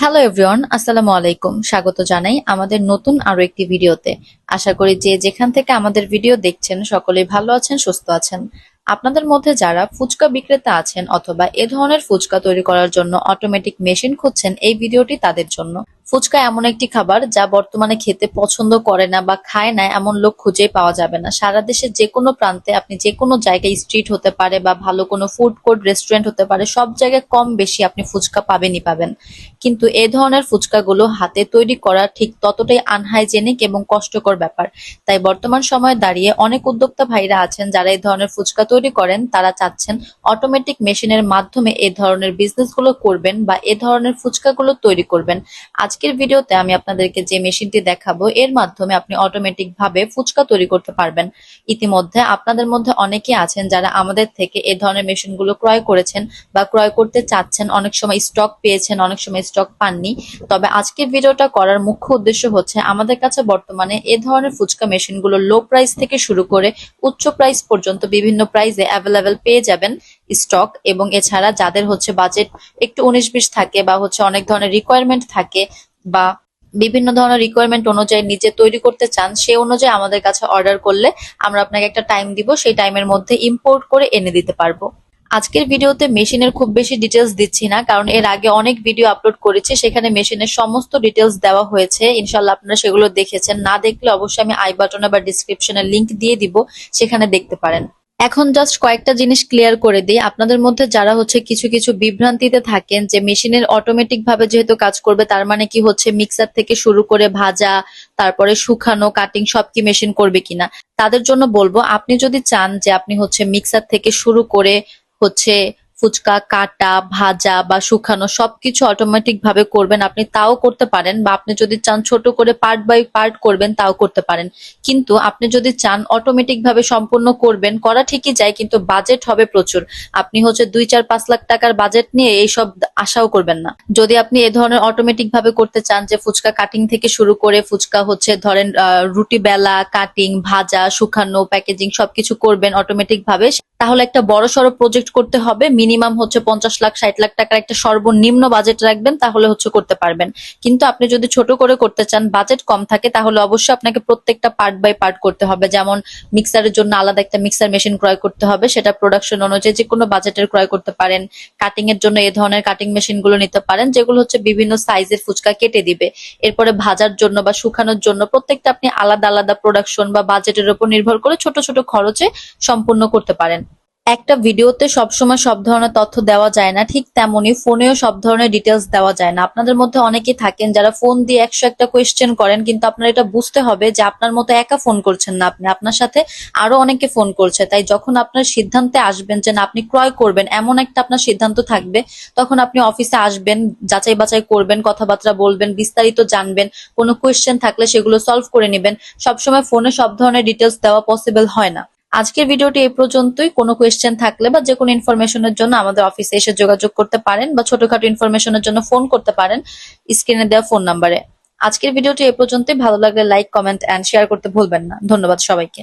Hello everyone আসসালামু আলাইকুম স্বাগত জানাই আমাদের নতুন আরও একটি ভিডিওতে। আশা করি যে যেখান থেকে আমাদের ভিডিও দেখছেন সকলে ভালো আছেন, সুস্থ আছেন। আপনাদের মধ্যে যারা ফুচকা বিক্রেতা আছেন অথবা এ ধরনের ফুচকা তৈরি করার জন্য অটোমেটিক মেশিন খুঁজছেন এই ভিডিওটি তাদের জন্য। ফুচকা এমন একটি খাবার যা বর্তমানে খেতে পছন্দ করে না বা খায় না এমন লোক খুঁজেই পাওয়া যাবে না। সারা দেশের যে কোনো প্রান্তে আপনি যে কোনো জায়গায় স্ট্রিট হতে পারে বা ভালো কোনো ফুড কোর্ট রেস্টুরেন্ট হতে পারে, সব জায়গায় কম বেশি আপনি ফুচকা পাবেনই পাবেন। কিন্তু এ ধরনের ফুচকাগুলো হাতে তৈরি করা ঠিক ততটাই আনহাইজেনিক এবং কষ্টকর ব্যাপার। তাই বর্তমান সময়ে দাঁড়িয়ে অনেক উদ্যোক্তা ভাইরা আছেন যারা এই ধরনের ফুচকা তৈরি করেন। তারা চাচ্ছেন অটোমেটিক মেশিনের মাধ্যমে এ ধরনের বিজনেসগুলো করবেন বা এ ধরনের ফুচকাগুলো তৈরি করবেন। আজকের ভিডিওতে আমি আপনাদেরকে যে মেশিনটি দেখাবো, এর মাধ্যমে আপনি অটোমেটিক ভাবে ফুচকা তৈরি করতে পারবেন। ইতিমধ্যে আপনাদের মধ্যে অনেকে আছেন যারা আমাদের থেকে এই ধরনের মেশিনগুলো ক্রয় করেছেন বা ক্রয় করতে চাচ্ছেন, অনেক সময় স্টক পেয়েছেন, অনেক সময় স্টক পাননি। তবে আজকের ভিডিওটা করার মুখ্য উদ্দেশ্য হচ্ছে আমাদের কাছে বর্তমানে এ ধরনের ফুচকা মেশিনগুলো লো প্রাইস থেকে শুরু করে উচ্চ প্রাইস পর্যন্ত বিভিন্ন প্রাইসে অ্যাভেলেবেল পেয়ে যাবেন স্টক এবং এছাড়া যাদের হচ্ছে বাজেট একটু উনিশ বিশ থাকে বা হচ্ছে অনেক ধরনের রিকোয়ারমেন্ট থাকে বা বিভিন্ন ধরনের রিকোয়ারমেন্ট অনুযায়ী নিজে তৈরি করতে চান সেই অনুযায়ী আমাদের কাছে অর্ডার করলে আমরা আপনাকে একটা টাইম দিব, সেই টাইমের মধ্যে ইম্পোর্ট করে এনে দিতে পারব। আজকের ভিডিওতে মেশিনের খুব বেশি ডিটেলস দিচ্ছি না, কারণ এর আগে অনেক ভিডিও আপলোড করেছি, সেখানে মেশিনের সমস্ত ডিটেলস দেওয়া হয়েছে। ইনশাল্লাহ আপনারা সেগুলো দেখেছেন। না দেখলে অবশ্যই আমি আই বাটনে বা ডিসক্রিপশনে লিংক দিয়ে দিব, সেখানে দেখতে পারেন। এখন জাস্ট কয়েকটা জিনিস ক্লিয়ার করে দিই। আপনাদের মধ্যে যারা হচ্ছে কিছু কিছু বিভ্রান্তিতে থাকেন যে মেশিনের অটোমেটিক ভাবে যেহেতু কাজ করবে, তার মানে কি হচ্ছে মিক্সার থেকে শুরু করে ভাজা, তারপরে শুকানো কাটিং সব কি মেশিন করবে কিনা? তাদের জন্য বলব, আপনি যদি চান যে আপনি হচ্ছে মিক্সার থেকে শুরু করে হচ্ছে ফুচকা, কাটা, ভাজা বা শুকানো সবকিছু অটোমেটিক ভাবে করবেন। আপনি তাও করতে পারেন বা আপনি যদি চান ছোট করে পার্ট বাই পার্ট করবেন, তাও করতে পারেন। কিন্তু আপনি যদি চান অটোমেটিক ভাবে সম্পূর্ণ করবেন, করা ঠিকই যায়, কিন্তু বাজেট হবে প্রচুর। আপনি হচ্ছে দুই, চার, পাঁচ লাখ টাকার বাজেট নিয়ে এইসব আশাও করবেন না। যদি আপনি এ ধরনের অটোমেটিক ভাবে করতে চান যে ফুচকা কাটিং থেকে শুরু করে ফুচকা হচ্ছে ধরেন রুটি বেলা কাটিং ভাজা, শুকানো প্যাকেজিং সবকিছু করবেন অটোমেটিক ভাবে, তাহলে একটা বড় সড়ো প্রজেক্ট করতে হবে মিনিমাম হচ্ছে পঞ্চাশ লাখ, ষাট লাখ টাকার একটা সর্বনিম্ন বাজেট রাখবেন, তাহলে হচ্ছে করতে পারবেন। কিন্তু আপনি যদি ছোট করে করতে চান বাজেট কম থাকে, তাহলে অবশ্যই আপনাকে প্রত্যেকটা পার্ট বাই পার্ট করতে হবে। যেমন মিক্সারের জন্য আলাদা একটা মিক্সার মেশিন ক্রয় করতে হবে, সেটা প্রোডাকশন অনুযায়ী যে কোনো বাজেটের ক্রয় করতে পারেন। কাটিং এর জন্য এই ধরনের কাটিং মেশিনগুলো নিতে পারেন, যেগুলো হচ্ছে বিভিন্ন সাইজের ফুচকা কেটে দিবে। এরপরে ভাজার জন্য বা শুকানোর জন্য প্রত্যেকটা আপনি আলাদা আলাদা প্রোডাকশন বা বাজেটের উপর নির্ভর করে ছোট ছোট খরচে সম্পূর্ণ করতে পারেন। একটা ভিডিওতে সবসময় সব ধরনের তথ্য দেওয়া যায় না, ঠিক তেমনি ফোনেও সব ধরনের ডিটেলস দেওয়া যায় না। আপনাদের মধ্যে অনেকেই থাকেন যারা ফোন দিয়ে একশো একটা কোয়েশ্চেন করেন, কিন্তু আপনার এটা বুঝতে হবে যে আপনার মতো একা ফোন করছেন না আপনি। আপনার সাথে আরও অনেকে ফোন করছে, তাই যখন আপনার সিদ্ধান্তে আসবেন যে না, আপনি ক্রয় করবেন, এমন একটা আপনার সিদ্ধান্ত থাকবে, তখন আপনি অফিসে আসবেন, যাচাই বাছাই করবেন, কথাবার্তা বলবেন, বিস্তারিত জানবেন, কোনো কোয়েশ্চেন থাকলে সেগুলো সলভ করে নেবেন। সবসময় ফোনে সব ধরনের ডিটেলস দেওয়া পসিবল হয় না। আজকের ভিডিওটি এই পর্যন্তই। কোনো কোয়েশ্চেন থাকলে বা যে কোনো ইনফরমেশনের জন্য আমাদের অফিসে এসে যোগাযোগ করতে পারেন বা ছোটখাটো ইনফরমেশনের জন্য ফোন করতে পারেন স্ক্রিনে দেওয়া ফোন নাম্বারে আজকের ভিডিওটি এ পর্যন্তই। ভালো লাগলে লাইক কমেন্ট অ্যান্ড শেয়ার করতে ভুলবেন না। ধন্যবাদ সবাইকে।